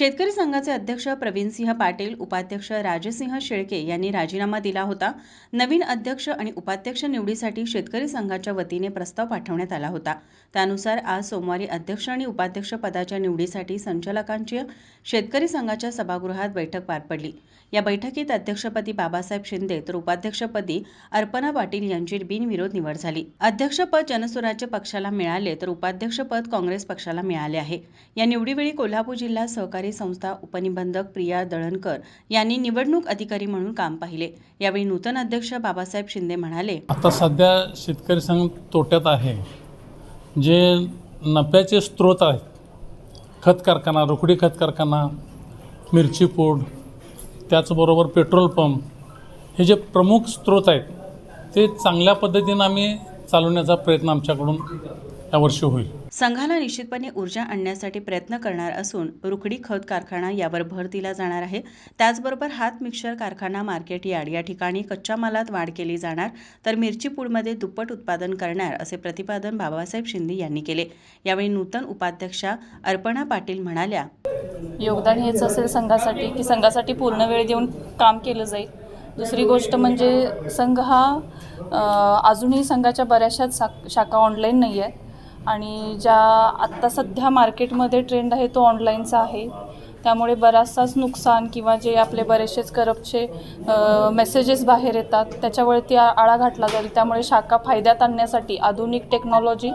शेतकरी संघाचे अध्यक्ष प्रवीणसिंह पाटील उपाध्यक्ष राजसिंह शेळके यांनी राजीनामा दिला होता. नवीन अध्यक्ष आणि उपाध्यक्ष निवडीसाठी शेतकरी संघाच्या वतीने प्रस्ताव पाठवण्यात आला होता. त्यानुसार आज सोमवारी अध्यक्ष आणि उपाध्यक्ष पदाच्या निवडीसाठी संचालकांची शेतकरी संघाच्या सभागृहात बैठक पार पडली. या बैठकीत अध्यक्षपदी बाबासाहेब शिंदे तर उपाध्यक्षपदी अर्पणा पाटील यांची बिनविरोध निवड झाली. अध्यक्षपद जनस्वराज्य पक्षाला मिळाले तर उपाध्यक्षपद काँग्रेस पक्षाला मिळाले आहे. या निवडीवेळी कोल्हापूर जिल्हा सहकारी संस्था उपनिबंधक प्रिया दळणकर यांनी निवडणूक अधिकारी म्हणून काम पाहिले. यावेळी नूतन अध्यक्ष बाबासाहेब शिंदे म्हणाले आता सध्या शेतकरी संघ तोट्यात आहे. जे नफ्याचे स्रोत आहेत खत कारखाना रोकडी खत कारखाना मिरची पोड त्याचबरोबर पेट्रोल पंप हे जे प्रमुख स्रोत आहेत ते चांगल्या पद्धतीनं आम्ही चालवण्याचा प्रयत्न आमच्याकडून यावर्षी होईल. संघाला निश्चितपणे ऊर्जा आणण्यासाठी प्रयत्न करणार असून रुकडी खत कारखाना यावर भर दिला जाणार आहे. त्याचबरोबर हात मिक्सर कारखाना मार्केट यार्ड या ठिकाणी कच्च्या मालात वाढ केली जाणार तर मिरची पूडमध्ये दुप्पट उत्पादन करणार असे प्रतिपादन बाबासाहेब शिंदे यांनी केले. यावेळी नूतन उपाध्यक्षा अर्पणा पाटील म्हणाल्या योगदान हेच असेल संघासाठी की संघासाठी पूर्ण वेळ देऊन काम केलं जाईल. दुसरी गोष्ट म्हणजे संघ हा अजूनही संघाच्या बऱ्याचशाच शा शाखा ऑनलाईन नाही आहेत आणि ज्या आत्ता सध्या मार्केटमध्ये ट्रेंड आहे तो ऑनलाईनचा आहे. त्यामुळे बराचसाच नुकसान किंवा जे आपले बरेचसेच करपचे मेसेजेस बाहेर येतात त्याच्यावरती आळा घातला जाईल. त्यामुळे शाखा फायद्यात आणण्यासाठी आधुनिक टेक्नॉलॉजी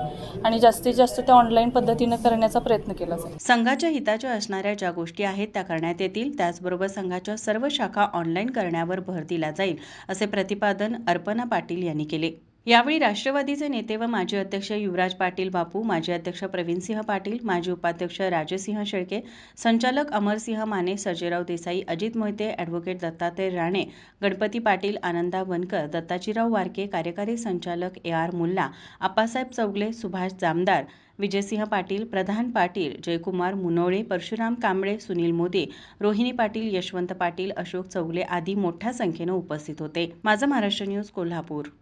आणि जास्तीत जास्त त्या ऑनलाईन पद्धतीनं करण्याचा प्रयत्न केला जाईल. संघाच्या हिताच्या असणाऱ्या ज्या गोष्टी आहेत त्या करण्यात येतील. त्याचबरोबर संघाच्या सर्व शाखा ऑनलाईन करण्यावर भर दिला जाईल असे प्रतिपादन अर्पणा पाटील यांनी केले. यावेळी राष्ट्रवादीचे नेते व माजी अध्यक्ष युवराज पाटील बापू माजी अध्यक्ष प्रवीणसिंह पाटील माजी उपाध्यक्ष राजसिंह शेळके संचालक अमरसिंह माने सर्जेराव देसाई अजित मोहिते ॲडव्होकेट दत्तात्रय राणे गणपती पाटील आनंदा वनकर दत्ताजीराव वारके कार्यकारी संचालक ए आर मुल्ला आप्पासाहेब चौगले सुभाष जामदार विजयसिंह पाटील प्रधान पाटील जयकुमार मुनोळे परशुराम कांबळे सुनील मोदी रोहिणी पाटील यशवंत पाटील अशोक चौगले आदी मोठ्या संख्येनं उपस्थित होते. माझा महाराष्ट्र न्यूज कोल्हापूर.